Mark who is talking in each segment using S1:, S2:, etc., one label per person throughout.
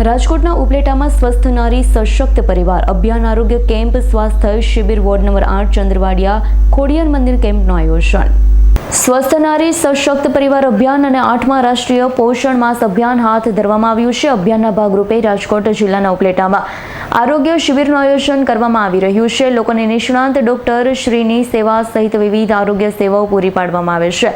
S1: રાજકોટના ઉપલેટામાં સ્વસ્થ નારી, સશક્ત પરિવાર, અભિયાન આરોગ્ય કેમ્પ, સ્વાસ્થ્ય શિબિર વોર્ડ નંબર આઠ, ચંદ્રવાડિયા, ખોડિયાર મંદિર કેમ્પનું આયોજન. સ્વસ્થ નારી, સશક્ત પરિવાર અભિયાન અને આઠમા રાષ્ટ્રીય પોષણ માસ અભિયાન હાથ ધરવામાં આવ્યું છે. અભિયાનના ભાગરૂપે રાજકોટ જિલ્લાના ઉપલેટામાં આરોગ્ય શિબિરનું આયોજન કરવામાં આવી રહ્યું છે. લોકોને નિષ્ણાંત ડોક્ટર શ્રીની સેવા સહિત વિવિધ આરોગ્ય સેવાઓ પૂરી પાડવામાં આવે છે.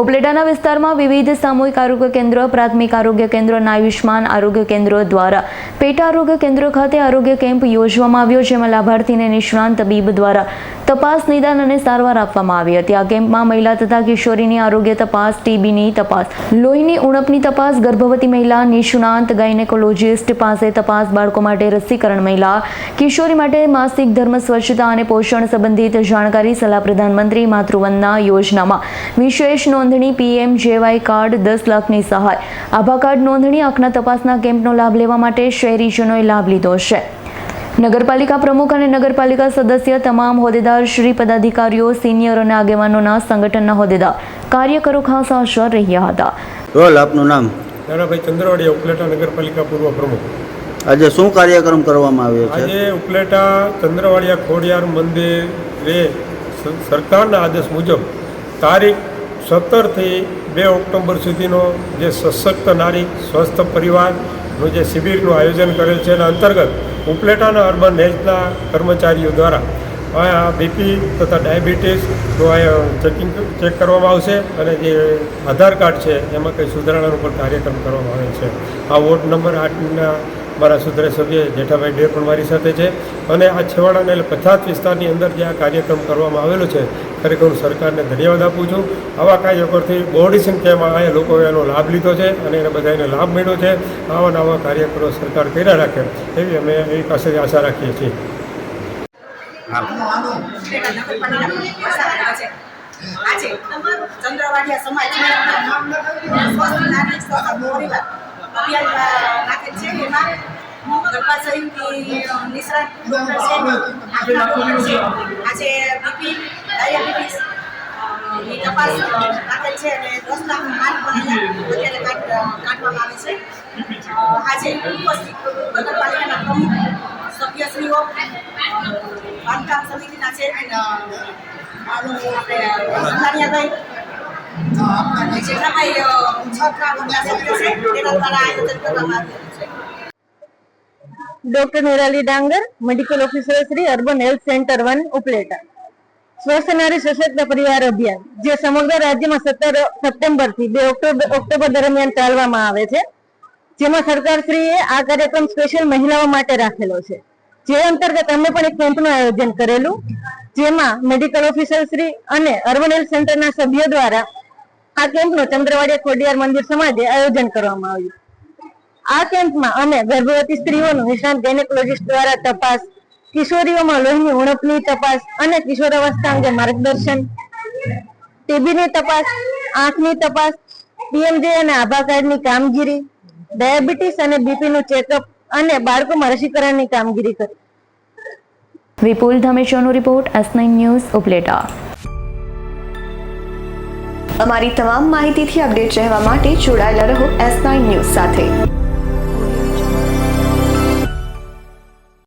S1: ઉપલેટાના વિસ્તારમાં વિવિધ સામૂહિક આરોગ્ય કેન્દ્ર, પ્રાથમિક આરોગ્ય કેન્દ્ર અને આયુષ્માન આરોગ્ય કેન્દ્ર દ્વારા પેટા આરોગ્ય કેન્દ્ર ખાતે આરોગ્ય કેમ્પ યોજવામાં આવ્યો, જેમાં લાભાર્થીને નિષ્ણાંત તબીબ દ્વારા તપાસ નિદાન અને સારવાર આપવામાં આવી હતી. આ કેમ્પમાં મહિલા તથા કિશોરીની આરોગ્ય તપાસ, ટીબીની તપાસ, લોહીની ઉણપની તપાસ, ગર્ભવતી મહિલા, નિષ્ણાંત ગાયનેકોલોજિસ્ટ પાસે તપાસ, બાળકો માટે રસીકરણ મહિલા, કિશોરી માટે માસિક ધર્મ, સ્વચ્છતા અને પોષણ સંબંધિત જાણકારી સલાહ પ્રધાનમંત્રી માતૃવંદના યોજનામાં. વિશેષ નોંધણી પીએમ જેવાય કાર્ડ દસ લાખની સહાય. આભા કાર્ડ નોંધણી આંખના તપાસના કેમ્પનો લાભ લેવા માટે શહેરીજનોએ લાભ લીધો છે. નગરપાલિકા પ્રમુખ અને નગરપાલિકા સદસ્ય તમામ હોદ્દેદાર શ્રી પદાધિકારીઓ સિનિયર અને આગેવાનોના સંગઠનના હોદ્દેદાર કાર્યકરો ખાસ હાજર રહ્યા હતા.
S2: રોલ આપનું નામ?
S3: નાનાભાઈ ચંદ્રવાડિયા ઉપલેટા નગરપાલિકા પૂર્વ પ્રમુખ.
S2: આજે શું કાર્યક્રમ કરવામાં આવ્યો છે?
S3: આજે ઉપલેટા ચંદ્રવાડિયા ખોડિયાર મંદિરે સરકારના આદેશ મુજબ તારીખ સત્તરથી બે ઓક્ટોબર સુધીનો જે સશક્ત નારી સ્વસ્થ પરિવારનું જે શિબિરનું આયોજન કરેલ છે એના અંતર્ગત ઉપલેટાના અર્બન હેલ્થના કર્મચારીઓ દ્વારા આ બીપી તથા ડાયાબિટીસ ચેકિંગ ચેક કરવામાં આવશે અને જે આધાર કાર્ડ છે, એમાં કંઈ સુધારણાનો પણ કાર્યક્રમ કરવામાં આવે છે. આ વોર્ડ નંબર આઠના મારા સુધરે સભ્ય જેઠાભાઈ ડે પણ મારી સાથે છે. અને આ છેવાડાને એટલે પછાત વિસ્તારની અંદર જે આ કાર્યક્રમ કરવામાં આવેલો છે ખરેખર હું સરકારને ધન્યવાદ આપું છું. આવા કાર્યકરથી બહોળી સંખ્યામાં અહીંયા લોકોએ એનો લાભ લીધો છે અને એને બધાને લાભ મળ્યો છે. આવા નવા કાર્યકરો સરકાર કર્યા રાખે એવી અમે એવી પાસેથી આશા રાખીએ છીએ.
S4: ચંદ્રવાડિયા સમાજ છે એમાં નિષ્ણાત ડૉક્ટર છે આજે બીપી ડાયાબિટીસ તપાસ રાખેલ છે અને દસ લાખ હાથ પણ અત્યારે કાઢવામાં આવે છે આજે ઉપસ્થિત નગરપાલિકાના પ્રમુખ સભ્યશ્રીઓ બાંધકામ સમિતિના છે
S5: doctor Nirali Dangar, medical officer Shri urban health centre one, Upleta. સ્વસ્થ નારી સશક્ત પરિવાર અભિયાન, જે સમગ્ર રાજ્યમાં સત્તર સપ્ટેમ્બરથી બે ઓક્ટોબર ઓક્ટોબર દરમિયાન ચાલવામાં આવે છે. જેમાં સરકારશ્રીએ આ કાર્યક્રમ સ્પેશિયલ મહિલાઓ માટે રાખેલો છે. જે અંતર્ગત અમે પણ એક કેમ્પનું આયોજન કરેલું, જેમાં મેડિકલ ઓફિસર શ્રી અને અર્બન હેલ્થ સેન્ટરના સભ્યો દ્વારા આ કેમ્પનું ચંદ્રવાડિયા ખોડિયાર મંદિર સમાજે આયોજન કરવામાં આવ્યું. આ કેમ્પમાં અમે ગર્ભવતી સ્ત્રીઓનું નિષ્ણાંત ગાયનેકોલોજીસ્ટ દ્વારા તપાસ કિશોરીઓમાં લોહીની ઉણપની તપાસ અને કિશોરાવસ્થા અંગે માર્ગદર્શન ટીબીની તપાસ આંખની તપાસ પીએમજે અને આભા કાર્ડની કામગીરી ડાયાબિટીસ અને બીપીનું ચેકઅપ અને બાળકોમાં રસીકરણની કામગીરી કરી.
S1: Vipul ધમેશોનો report S nine news Upleta.
S6: અમારી તમામ માહિતીથી અપડેટ રહેવા માટે જોડાયેલા રહો એસ નાઇન ન્યૂઝ સાથે.